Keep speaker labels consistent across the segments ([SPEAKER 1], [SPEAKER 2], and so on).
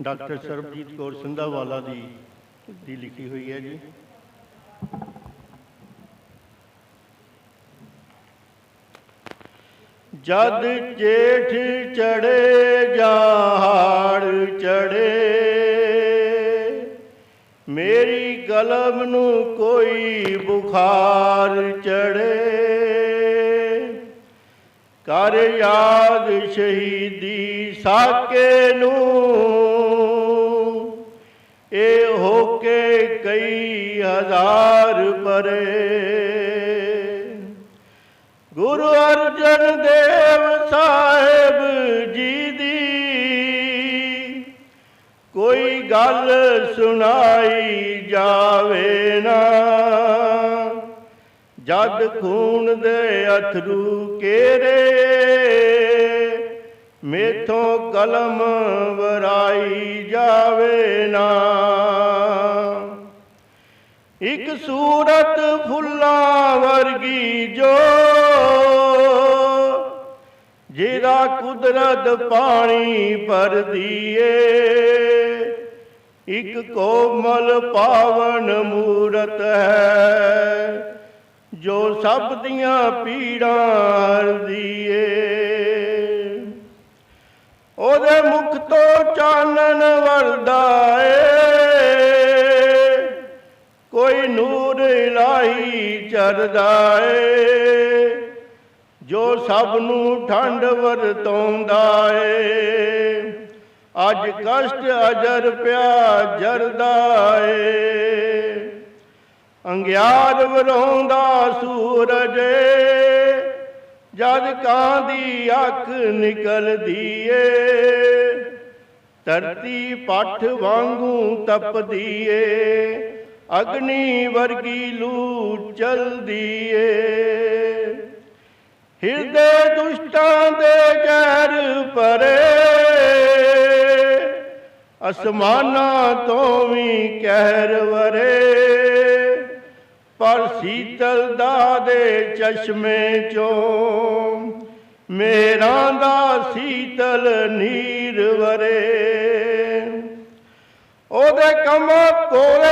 [SPEAKER 1] Doctor Sarabjit Kaur Sindhawala ਦੀ ਦੀ ਲਿਖੀ ਹੋਈ ਹੈ ਜੀ। ਜਦ ਜੇਠ ਚੜੇ, ਜਹਾੜ ਚੜੇ, ਮੇਰੀ ਕਲਮ ਨੂੰ ਕੋਈ ਬੁਖਾਰ ਚੜੇ। ਕਰ ਯਾਦ ਸ਼ਹੀਦੀ ਸਾਕੇ ਨੂੰ ਇਹ ਹੋ ਕੇ ਕਈ ਹਜ਼ਾਰ ਪਰੇ। ਗੁਰੂ ਅਰਜਨ ਦੇਵ ਸਾਹਿਬ ਜੀ ਦੀ ਕੋਈ ਗੱਲ ਸੁਣਾਈ ਜਾਵੇ ਨਾ। ਜਦ ਖੂਨ ਦੇ ਅਥਰੂ ਕੇਰੇ ਮੇਥੋਂ ਕਲਮ ਵਰਾਈ ਜਾਵੇ ਨਾ। ਇੱਕ ਸੂਰਤ ਫੁੱਲਾਂ ਵਰਗੀ ਜੋ, ਜਿਹਦਾ ਕੁਦਰਤ ਪਾਣੀ ਭਰਦੀ ਏ ਇੱਕ ਕੋਮਲ ਪਾਵਨ ਮੂਰਤ ਹੈ, ਜੋ ਸਭ ਦੀਆਂ ਪੀੜਾਂ ਦੀ ਕੋਈ ਨੂਰ ਇਲਾਹੀ ਚਰਦਾ ਏ ਜੋ ਸਭ ਨੂੰ ਠੰਡ ਵਰਤਾਉਂਦਾ ਏ ਅੱਜ ਕਸ਼ਟ ਅਜਰ ਪਿਆ ਜਰਦਾ ਏ ਅੰਗਿਆਰ ਵਰੋਂਦਾ ਸੂਰਜ, ਜਦ ਕਾਂ ਦੀ ਅੱਖ ਨਿਕਲਦੀ ਏ ਧਰਤੀ ਪੱਠ ਵਾਂਗੂ ਤਪਦੀ ਏ ਅਗਨੀ ਵਰਗੀ ਲੂ ਚਲਦੀ ਏ। ਹਿਰਦੇ ਦੁਸ਼ਟਾਂ ਦੇ ਜ਼ਹਿਰ ਪਰੇ ਅਸਮਾਨਾਂ ਤੋਂ ਵੀ ਕਹਿਰ ਵਰੇ। ਪਰ ਸੀਤਲ ਦਾ ਦੇ ਚਸ਼ਮੇ ਚੋਂ ਮੇਰਾ ਦਾ ਸੀਤਲ ਨੀਰ ਵਰੇ। ਉਹਦੇ ਕਮਲ ਕੋਲੇ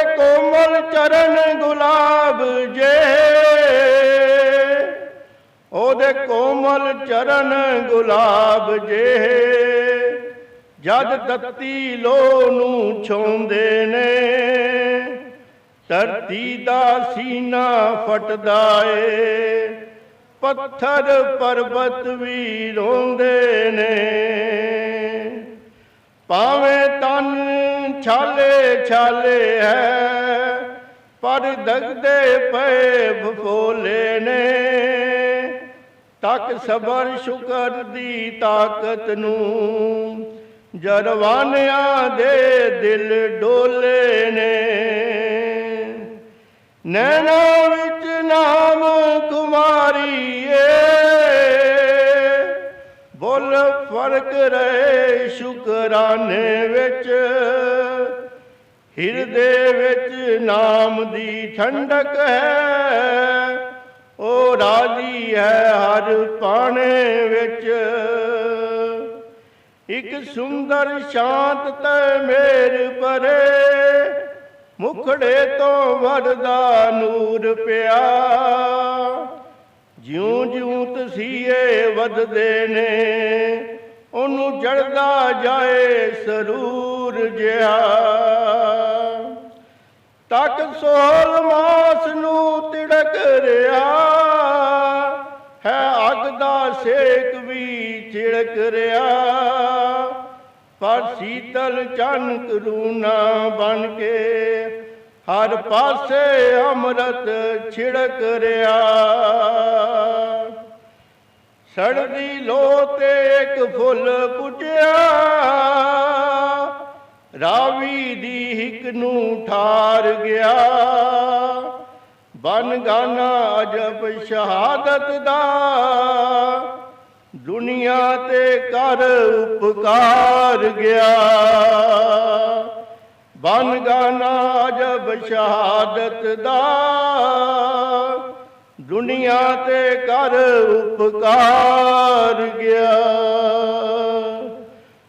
[SPEAKER 1] ਕੋਮਲ ਚਰਨ ਗੁਲਾਬ ਜੇ। ਜਦ ਤਤੀ ਲੋ ਨੂੰ ਛੋਂਦੇ ਨੇ, ਧਰਤੀ ਦਾ ਸੀਨਾ ਫਟਦਾ ਏ। ਪੱਥਰ ਪਰਬਤ ਵੀ ਰੋਂਦੇ ਨੇ। ਪਾਵੇਂ ਤਨ ਛਾਲੇ ਛਾਲੇ ਹੈ, ਪਰ ਦਗਦੇ ਪਏ ਫਫੋਲੇ ਨੇ। ਤੱਕ ਸਬਰ ਸ਼ੁਕਰ ਦੀ ਤਾਕਤ ਨੂੰ। ਜਰਵਾਨਿਆਂ ਦੇ ਦਿਲ ਡੋਲੇ ਨੇ। ਨੈਣਾ ਵਿੱਚ ਨਾਮ ਕੁਮਾਰੀ ਏ ਬੋਲ ਫ਼ਰਕ ਰਹੇ ਸ਼ੁਕਰਾਨੇ ਵਿੱਚ। ਹਿਰਦੇ ਵਿੱਚ ਨਾਮ ਦੀ ਠੰਡਕ ਹੈ। ਉਹ ਰਾਜੀ ਹੈ ਹਰ ਪਾਣੇ ਵਿੱਚ। ਇੱਕ ਸੁੰਦਰ ਸ਼ਾਂਤ ਤੇ ਮੇਰ ਪਰੇ ਮੁਖੜੇ ਤੋਂ ਵਰਦਾ ਨੂਰ ਪਿਆ। ਜਿਉਂ ਜਿਉਂ ਤਸੀਏ ਵਧਦੇ ਨੇ, ਉਹਨੂੰ ਜੜਦਾ ਜਾਏ ਸਰੂਰ ਜਿਹਾ। ਤੱਕ ਸੋਲ ਮਾਸ ਨੂੰ ਤਿੜਕ ਰਿਆ ਵੀ ਪਰ ਸੀਤਲ ਚਨ ਕਰੂਣਾ ਬਣ ਕੇ, ਹਰ ਪਾਸੇ ਅੰਮ੍ਰਿਤ ਛਿੜਕ ਰਿਆ। ਸੜਦੀ ਲੋ ਤੇ ਇੱਕ ਫੁੱਲ ਪੁੱਜਿਆ। ਰਾਵੀ ਦੀ ਹਿੱਕ ਨੂੰ ਠਾਰ ਗਿਆ। ਬਨ ਗਾਨਾ ਅਜਬ ਸ਼ਹਾਦਤ ਦਾ। ਦੁਨੀਆ ਤੇ ਕਰ ਉਪਕਾਰ ਗਿਆ। ਬਨ ਗਾਨਾ ਜਬ ਸ਼ਹਾਦਤ ਦਾ। ਦੁਨੀਆ ਤੇ ਕਰ ਉਪਕਾਰ ਗਿਆ।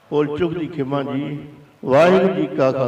[SPEAKER 1] ਭੁੱਲ ਚੁੱਕ ਦੀ ਖਿਮਾ ਜੀ, ਵਾਹਿਗੁਰੂ ਜੀ ਕਾ ਖਾਲਸਾ।